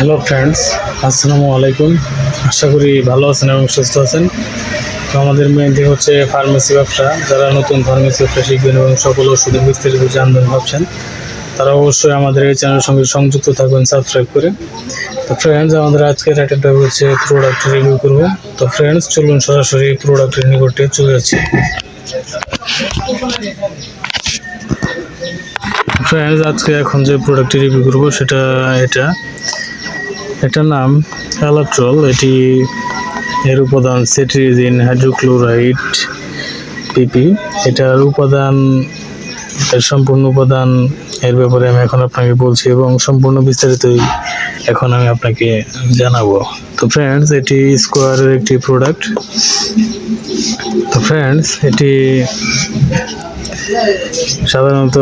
Hello friends আসসালামু আলাইকুম। আশা করি ভালো আছেন এবং সুস্থ আছেন। তো আমাদের মেন হচ্ছে ফার্মেসি ব্যবসা। যারা নতুন ফার্মেসি ব্যবসা শিখবেন এবং সকল ওষুধের বিস্তারিত জানবেন ভাবছেন, তারা অবশ্যই আমাদের এই চ্যানেলের সঙ্গে সংযুক্ত থাকবেন সাবস্ক্রাইব করে। তো ফ্রেন্ডস আমাদের আজকের একটা হচ্ছে প্রোডাক্ট রিভিউ করব। তো ফ্রেন্ডস চলুন সরাসরি প্রোডাক্টের নিকটে চলে যাচ্ছি। ফ্রেন্ডস আজকে এখন যে প্রোডাক্টটি রিভিউ করব, সেটা এটা। এটার নাম অ্যালাট্রল, এটি এর উপাদান সেট্রিজিন হাইড্রোক্লোরাইড পিপি। এটার উপাদান, এর সম্পূর্ণ উপাদান এর ব্যাপারে আমি এখন আপনাকে বলছি এবং সম্পূর্ণ বিস্তারিতই এখন আমি আপনাকে জানাব। তো ফ্রেন্ডস এটি স্কোয়ারের একটি প্রোডাক্ট তো ফ্রেন্ডস এটি সাধারণত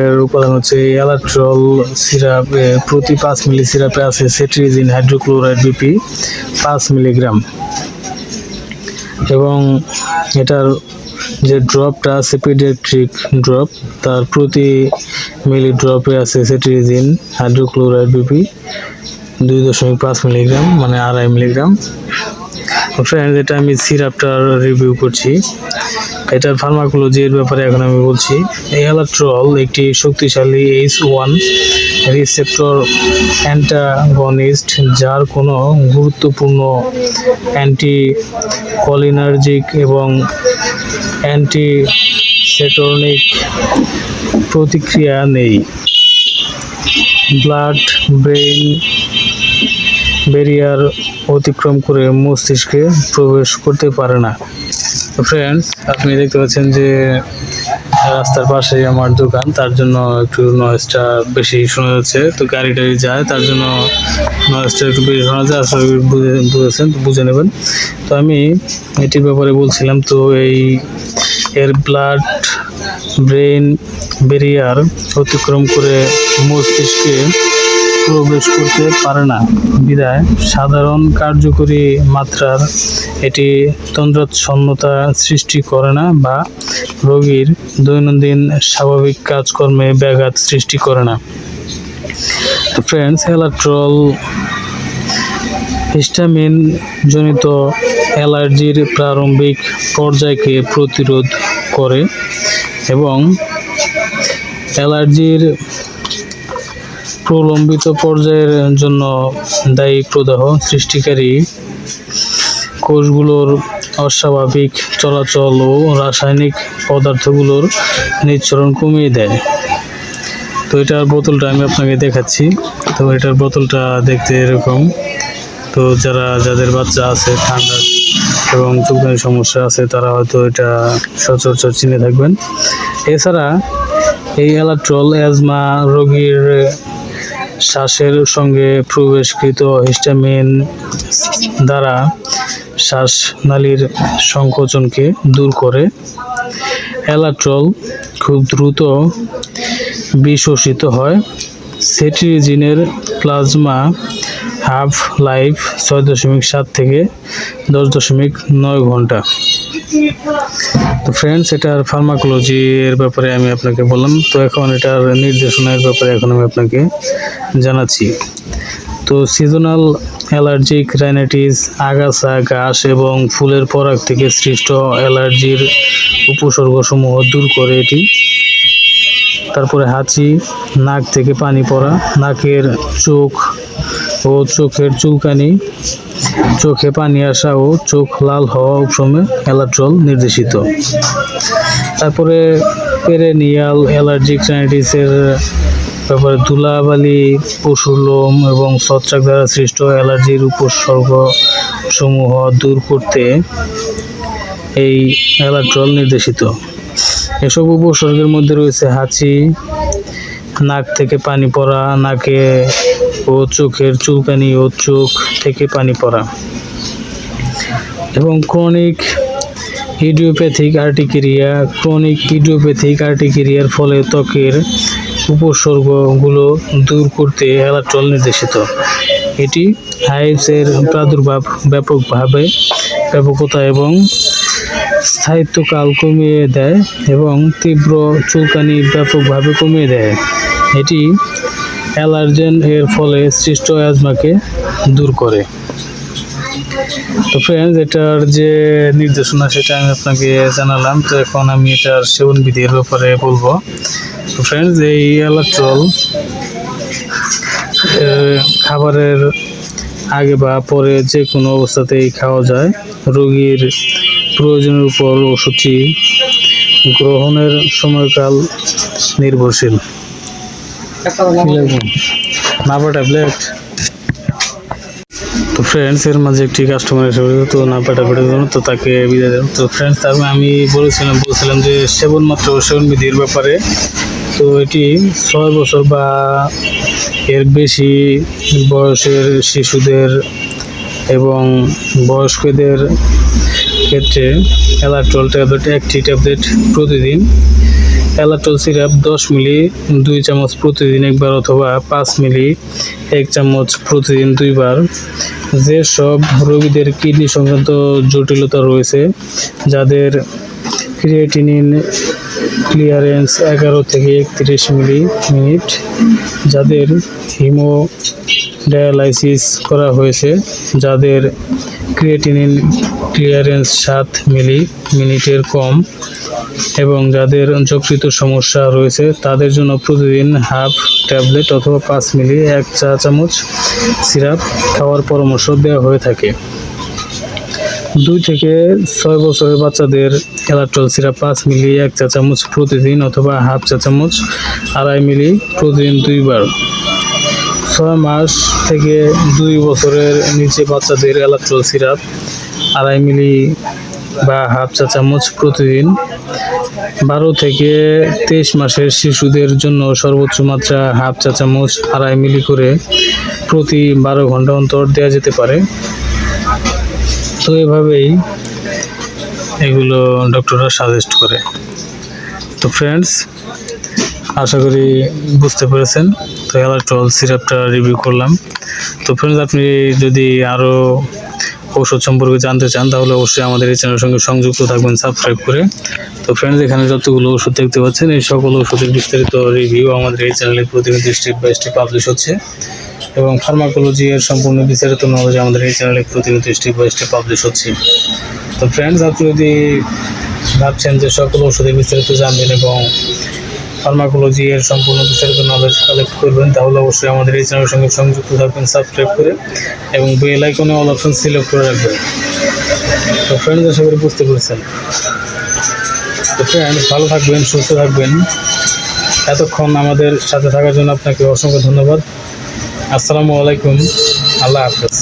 এর উপাদান হচ্ছে অ্যালাট্রল সিরাপ প্রতি পাঁচ মিলি সিরাপে আছে সেট্রিজিন, হাইড্রোক্লোরাইড, বিপি, পাঁচ মিলিগ্রাম। এবং এটার যে ড্রপটা আছে পেডিয়াট্রিক ড্রপ, তার প্রতি মিলি ড্রপে আছে সেট্রিজিন, হাইড্রোক্লোরাইড, বিপি, দুই দশমিক পাঁচ মিলিগ্রাম মানে আড়াই মিলিগ্রাম। ফ্রেন্ড এটা আমি সিরাপটার রিভিউ করছি, এটার ফার্মাকোলজির ব্যাপারে এখন আমি বলছি, এই অ্যালাট্রল একটি শক্তিশালী এইচ ওয়ান রিসেপ্টর অ্যান্টাগনিস্ট যার কোনো গুরুত্বপূর্ণ অ্যান্টি কলিনার্জিক এবং অ্যান্টি সেটরনিক প্রতিক্রিয়া নেই। ব্লাড ব্রেইন ব্যারিয়ার অতিক্রম করে মস্তিষ্কে প্রবেশ করতে পারে না। ফ্রেন্ডস আপনি দেখতে পাচ্ছেন যে রাস্তার পাশে আমার দোকান, তার জন্য একটু নয়েজটা বেশি শোনা যাচ্ছে। তো গাড়ি টাড়ি যায়, তার জন্য নয়েজটা একটু বেশি শোনা যায় আসলে বুঝে বুঝেছেন, তো বুঝে নেবেন। তো আমি এটির ব্যাপারে বলছিলাম, তো এই এর ব্লাড ব্রেন ব্যারিয়ার অতিক্রম করে মস্তিষ্কে প্রবেশ করতে পারে না। বিদায়। সাধারণ কার্যকরী মাত্রার এটি তন্দ্রাচ্ছন্নতা সৃষ্টি করে না বা রোগীর দৈনন্দিন স্বাভাবিক কাজকর্মে ব্যাঘাত সৃষ্টি করে না। ফ্রেন্ডস অ্যালাট্রল হিস্টামিন জনিত অ্যালার্জির প্রারম্ভিক পর্যায়কে প্রতিরোধ করে এবং অ্যালার্জির প্রলম্বিত পর্যায়ের জন্য দায়ী প্রদাহ সৃষ্টিকারী কোষগুলোর অস্বাভাবিক চলাচল ও রাসায়নিক পদার্থগুলোর নিঃসরণ কমিয়ে দেয়। তো এটার বোতলটা আমি আপনাকে দেখাচ্ছি। তো এটার বোতলটা দেখতে এরকম। তো যারা, যাদের বাচ্চা আছে, ঠান্ডা এবং চুলকানি সমস্যা আছে, তারা হয়তো এটা সচরাচর চিনে থাকবেন। এছাড়া এই অ্যালাট্রল অ্যাজমা রোগীর শ্বাসের সঙ্গে প্রবেশকৃত হিস্টামিন দ্বারা শ্বাসনালীর সংকোচনকে দূর করে। অ্যালাট্রল খুব দ্রুত বিশোষিত হয়। সেটিরিজিনের প্লাজমা হাফ লাইফ ছয় দশমিক সাত থেকে দশ দশমিক নয় ঘণ্টা। তো ফ্রেন্ডস এটার ফার্মাকোলজি এর ব্যাপারে আমি আপনাকে বললাম। তো এখন এটার নির্দেশনার ব্যাপারে এখন আমি আপনাকে জানাচ্ছি। তো সিজনাল অ্যালার্জিক রাইনাইটিস আগাছা, ঘাস এবং ফুলের পরাগ থেকে সৃষ্ট অ্যালার্জির উপসর্গসমূহ দূর করে এটি। তারপরে হাঁচি, নাক থেকে পানি পড়া, নাকের চোখ ও চোখের চুলকানি, চোখে পানি আসা ও চোখ লাল হওয়া উপশমে অ্যালাট্রল নির্দেশিত। তারপরে পেরেনিয়াল অ্যালার্জিক রাইনাইটিসের তারপরে ধুলাবালি, পশুর লোম এবং ছত্রাক দ্বারা সৃষ্ট অ্যালার্জির উপসর্গ সমূহ দূর করতে এই অ্যালাট্রল নির্দেশিত। এসব উপসর্গের মধ্যে রয়েছে হাঁচি, নাক থেকে পানি পড়া, নাকে ও চোখের চুলকানি ও চোখ থেকে পানি পড়া। এবং chronic idiopathic urticaria chronic idiopathic আর্টিকেরিয়ার ফলে ত্বকের উপসর্গগুলো দূর করতে অ্যালাট্রল নির্দেশিত। এটি হাইভসের প্রাদুর্ভাব ব্যাপকভাবে ব্যাপকতা এবং স্থায়িত্বকাল কমিয়ে দেয় এবং তীব্র চুলকানি ব্যাপকভাবে কমিয়ে দেয়। এটি অ্যালার্জেন এর ফলে সৃষ্ট অ্যাজমাকে দূর করে। তো ফ্রেন্ডস এটার যে নির্দেশনা, সেটা আমি আপনাকে জানালাম। তো এখন আমি এটার সেবন বিধির ব্যাপারে বলব। তো ফ্রেন্ডস এই অ্যালাট্রল খাবারের আগে বা পরে যে কোনো অবস্থাতেই খাওয়া যায়। রোগীর প্রয়োজনের উপর ওষুধটি গ্রহণের সময়কাল নির্ভরশীল। তো ফ্রেন্ডস এর মাঝে একটি কাস্টমার এসে তো নাপা ট্যাবলেটের জন্য তো তাকে বিদায় দেন তো ফ্রেন্ডস তারপরে আমি বলেছিলাম, বলছিলাম যে সেবন মাত্র সেবন বিধির ব্যাপারে। তো এটি ছয় বছর বা এর বেশি বয়সের শিশুদের এবং বয়স্কদের ক্ষেত্রে অ্যালাট্রল ট্যাবলেট একটি ট্যাবলেট প্রতিদিন অ্যালাট্রল সিরাপ দশ মিলি, দুই চামচ প্রতিদিন একবার অথবা পাঁচ মিলি, এক চামচ প্রতিদিন দুইবার। যেসব রোগীদের কিডনি সংক্রান্ত জটিলতা রয়েছে, যাদের ক্রিয়েটিনিন ক্লিয়ারেন্স এগারো থেকে একত্রিশ মিলি মিনিট, যাদের হিমো ডায়ালাইসিস করা হয়েছে, যাদের ক্রিয়েটিনিন ক্লিয়ারেন্স সাত মিলি মিনিটের কম এবং যাদের যকৃত সমস্যা রয়েছে, তাদের জন্য প্রতিদিন হাফ ট্যাবলেট অথবা পাঁচ মিলি এক চা চামচ সিরাপ খাওয়ার পরামর্শ দেওয়া হয়ে থাকে। দুই থেকে ছয় বছরের বাচ্চাদের অ্যালাট্রল সিরাপ পাঁচ মিলি এক চা চামচ প্রতিদিন অথবা হাফ চা চামচ আড়াই মিলি প্রতিদিন দুইবার। ছয় মাস থেকে দুই বছরের নিচে বাচ্চাদের অ্যালাট্রল সিরাপ, আড়াই মিলি বা হাফ চা চামচ প্রতিদিন। বারো থেকে তেইশ মাসের শিশুদের জন্য সর্বোচ্চ মাত্রা হাফ চা চামচ, আড়াই মিলি করে প্রতি বারো ঘণ্টা অন্তর দেওয়া যেতে পারে। তো এভাবেই এগুলো ডক্টররা সাজেস্ট করে। তো ফ্রেন্ডস আশা করি বুঝতে পেরেছেন। তো অ্যালাট্রল সিরাপটা রিভিউ করলাম। তো ফ্রেন্ডস আপনি যদি আরও ঔষধ সম্পর্কে জানতে চান, তাহলে অবশ্যই আমাদের এই চ্যানেলের সঙ্গে সংযুক্ত থাকবেন সাবস্ক্রাইব করে। তো ফ্রেন্ডস এখানে যতগুলো ওষুধ দেখতে পাচ্ছেন, এই সকল ওষুধের বিস্তারিত রিভিউ আমাদের এই চ্যানেলে প্রতিনিধি স্টেপ বাই স্টেপ পাবলিশ হচ্ছে। এবং ফার্মাকোলজি এর সম্পূর্ণ বিস্তারিত নলেজ আমাদের এই চ্যানেলে প্রতিনিয়ত স্টেপ বাই স্টেপ পাবলিশ হচ্ছে। তো ফ্রেন্ডস আপনি যদি ভাবছেন যে সকল ওষুধের বিস্তারিত জানবেন এবং ফার্মাকোলজি এর সম্পূর্ণ বিস্তারিত নলেজ কালেক্ট করবেন, তাহলে অবশ্যই আমাদের এই চ্যানেলের সঙ্গে সংযুক্ত থাকবেন সাবস্ক্রাইব করে এবং বেল আইকনে অল অপশন সিলেক্ট করে রাখবেন। তো ফ্রেন্ডস আশা করি বুঝতে পেরেছেন। তো ফ্রেন্ডস ভালো থাকবেন, সুস্থ থাকবেন। এতক্ষণ আমাদের সাথে থাকার জন্য আপনাকে অসংখ্য ধন্যবাদ। আসসালামু আলাইকুম, আল্লাহ হাফেজ।